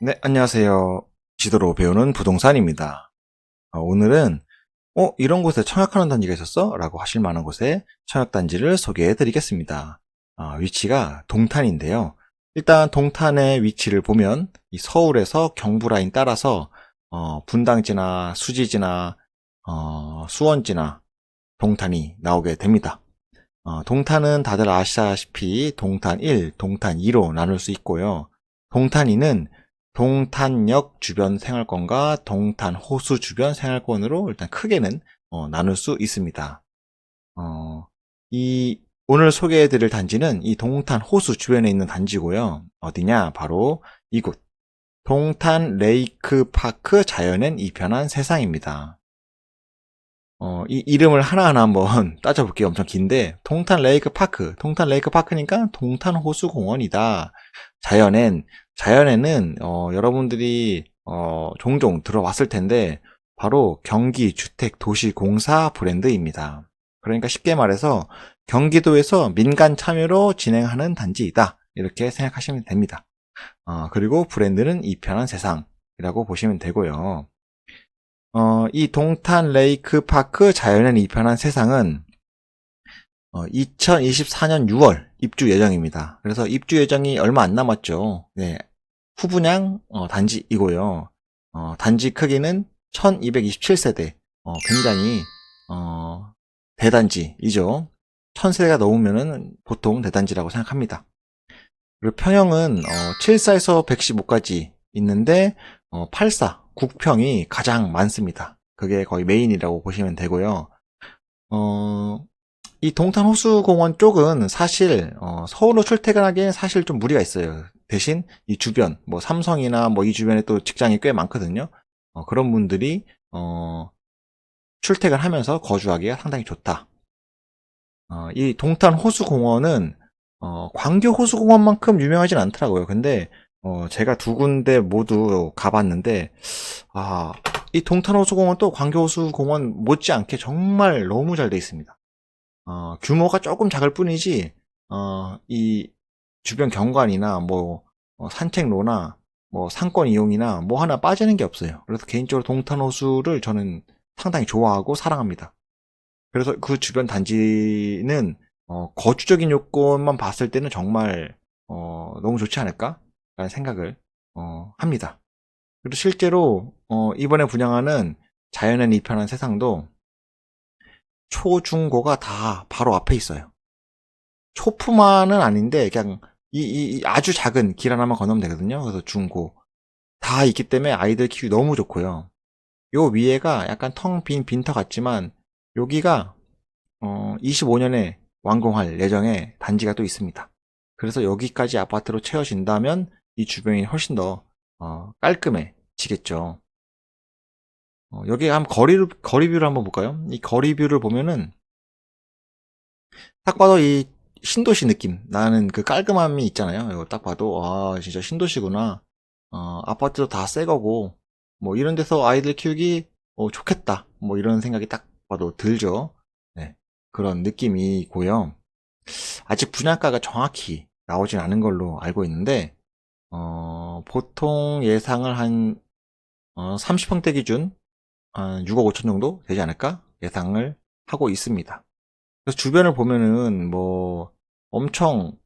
네, 안녕하세요. 지도로 배우는 부동산입니다. 어, 오늘은 어, 이런 곳에 청약하는 단지가 있었어? 라고 하실 만한 곳에 청약단지를 소개해 드리겠습니다. 어, 위치가 동탄인데요. 일단 동탄의 위치를 보면 이 서울에서 경부 라인 따라서 어, 분당지나 수지지나 어, 수원지나 동탄이 나오게 됩니다. 어, 동탄은 다들 아시다시피 동탄 1, 동탄 2로 나눌 수 있고요. 동탄 2는 동탄역 주변 생활권과 동탄 호수 주변 생활권으로 일단 크게는 어, 나눌 수 있습니다. 어, 이 오늘 소개해드릴 단지는 이 동탄 호수 주변에 있는 단지고요. 어디냐? 바로 이곳 동탄 레이크 파크 자연엔 이편한 세상입니다. 어, 이 이름을 하나하나 한번 따져볼게요. 엄청 긴데 동탄 레이크 파크, 동탄 레이크 파크니까 동탄 호수 공원이다. 자연엔 자연에는 어, 여러분들이 어, 종종 들어왔을 텐데 바로 경기 주택 도시 공사 브랜드입니다. 그러니까 쉽게 말해서 경기도에서 민간 참여로 진행하는 단지이다. 이렇게 생각하시면 됩니다. 어, 그리고 브랜드는 이 편한 세상이라고 보시면 되고요. 어, 이 동탄 레이크 파크 자연엔 이편한 세상은 2024년 6월 입주 예정입니다. 그래서 입주 예정이 얼마 안 남았죠. 네, 후분양 어, 단지이고요. 어, 단지 크기는 1227세대. 어, 굉장히 어, 대단지이죠. 1000세대가 넘으면 보통 대단지라고 생각합니다. 그리고 평형은 74에서 115까지 있는데 84, 국평이 가장 많습니다. 그게 거의 메인이라고 보시면 되고요. 어, 이 동탄 호수공원 쪽은 사실 어, 서울로 출퇴근하기엔 사실 좀 무리가 있어요. 대신 이 주변, 뭐 삼성이나 뭐 이 주변에 또 직장이 꽤 많거든요. 어, 그런 분들이 어, 출퇴근하면서 거주하기가 상당히 좋다. 어, 이 동탄 호수공원은 어, 광교 호수공원만큼 유명하진 않더라고요. 근데 어, 제가 두 군데 모두 가봤는데 아, 이 동탄 호수공원 또 광교 호수공원 못지않게 정말 너무 잘 돼 있습니다. 어, 규모가 조금 작을 뿐이지 어, 이 주변 경관이나 뭐 어, 산책로나 뭐 상권 이용이나 뭐 하나 빠지는 게 없어요. 그래서 개인적으로 동탄 호수를 저는 상당히 좋아하고 사랑합니다. 그래서 그 주변 단지는 어, 거주적인 요건만 봤을 때는 정말 어, 너무 좋지 않을까 라는 생각을 어, 합니다. 그리고 실제로 어, 이번에 분양하는 자연의 이편한 세상도 초중고가 다 바로 앞에 있어요. 초품화는 아닌데 그냥 이, 이, 아주 작은 길 하나만 건너면 되거든요. 그래서 중고 다 있기 때문에 아이들 키우기 너무 좋고요. 요 위에가 약간 텅 빈 빈터 같지만 여기가 어, 25년에 완공할 예정의 단지가 또 있습니다. 그래서 여기까지 아파트로 채워진다면 이 주변이 훨씬 더 어, 깔끔해지겠죠. 어, 여기 한번 거리 거리뷰를 한번 볼까요? 이 거리뷰를 보면은 딱 봐도 이 신도시 느낌 나는 그 깔끔함이 있잖아요. 이거 딱 봐도 아 진짜 신도시구나. 어, 아파트도 다 새 거고 뭐 이런 데서 아이들 키우기 어, 좋겠다. 뭐 이런 생각이 딱 봐도 들죠. 네, 그런 느낌이고요. 아직 분양가가 정확히 나오진 않은 걸로 알고 있는데 어, 보통 예상을 한 어, 30평대 기준 한 6억 5천 정도 되지 않을까 예상을 하고 있습니다. 그래서 주변을 보면은 뭐 엄청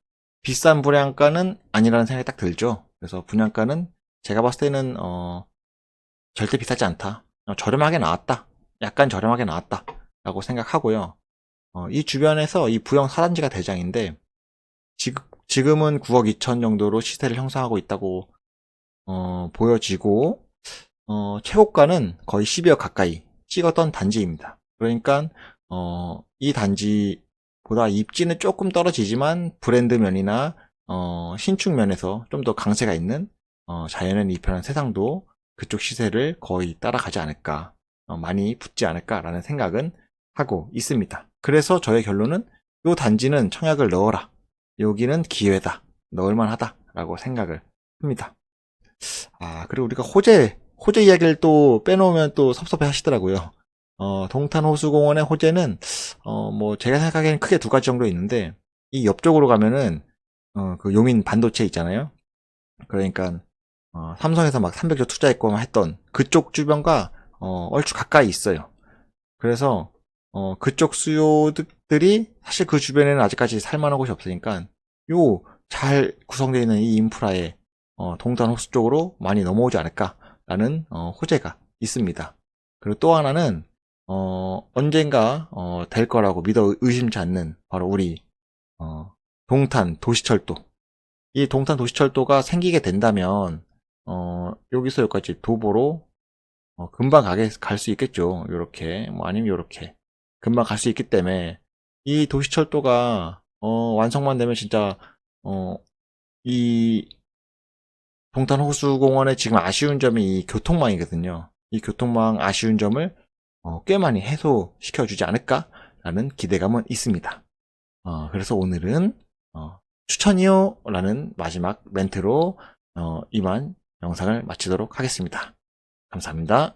비싼 분양가는 아니라는 생각이 딱 들죠. 그래서 분양가는 제가 봤을 때는 어 절대 비싸지 않다. 어, 저렴하게 나왔다. 약간 저렴하게 나왔다. 라고 생각하고요. 어, 이 주변에서 이 부영 사단지가 대장인데 지금, 지금은 9억 2천 정도로 시세를 형성하고 있다고 어, 보여지고 어, 최고가는 거의 12억 가까이 찍었던 단지입니다. 그러니까 어, 이 단지보다 입지는 조금 떨어지지만 브랜드 면이나 어, 신축 면에서 좀 더 강세가 있는 어, 자연의 이편한 세상도 그쪽 시세를 거의 따라가지 않을까 어, 많이 붙지 않을까라는 생각은 하고 있습니다. 그래서 저의 결론은 이 단지는 청약을 넣어라. 여기는 기회다. 넣을만하다 라고 생각을 합니다. 아 그리고 우리가 호재 호재 이야기를 또 빼놓으면 또 섭섭해 하시더라고요. 어, 동탄 호수공원의 호재는, 어, 뭐, 제가 생각하기에는 크게 두 가지 정도 있는데, 이 옆쪽으로 가면은, 어, 그 용인 반도체 있잖아요. 그러니까, 어, 삼성에서 막 300조 투자했고 했던 그쪽 주변과 어, 얼추 가까이 있어요. 그래서 어, 그쪽 수요 들이 사실 그 주변에는 아직까지 살만한 곳이 없으니까 요 잘 구성되어 있는 이 인프라에 어, 동탄 호수 쪽으로 많이 넘어오지 않을까라는 어, 호재가 있습니다. 그리고 또 하나는 어, 언젠가 어, 될 거라고 믿어 의심치 않는 바로 우리 어, 동탄 도시철도. 이 동탄 도시철도가 생기게 된다면 어, 여기서 여기까지 도보로 어, 금방 가게 갈 수 있겠죠. 요렇게 뭐 아니면 요렇게 금방 갈 수 있기 때문에 이 도시철도가 어, 완성만 되면 진짜 어, 이 동탄 호수공원의 지금 아쉬운 점이 이 교통망이거든요. 이 교통망 아쉬운 점을 어, 꽤 많이 해소시켜 주지 않을까라는 기대감은 있습니다. 어, 그래서 오늘은 어, 추천이요 라는 마지막 멘트로 어, 이만 영상을 마치도록 하겠습니다. 감사합니다.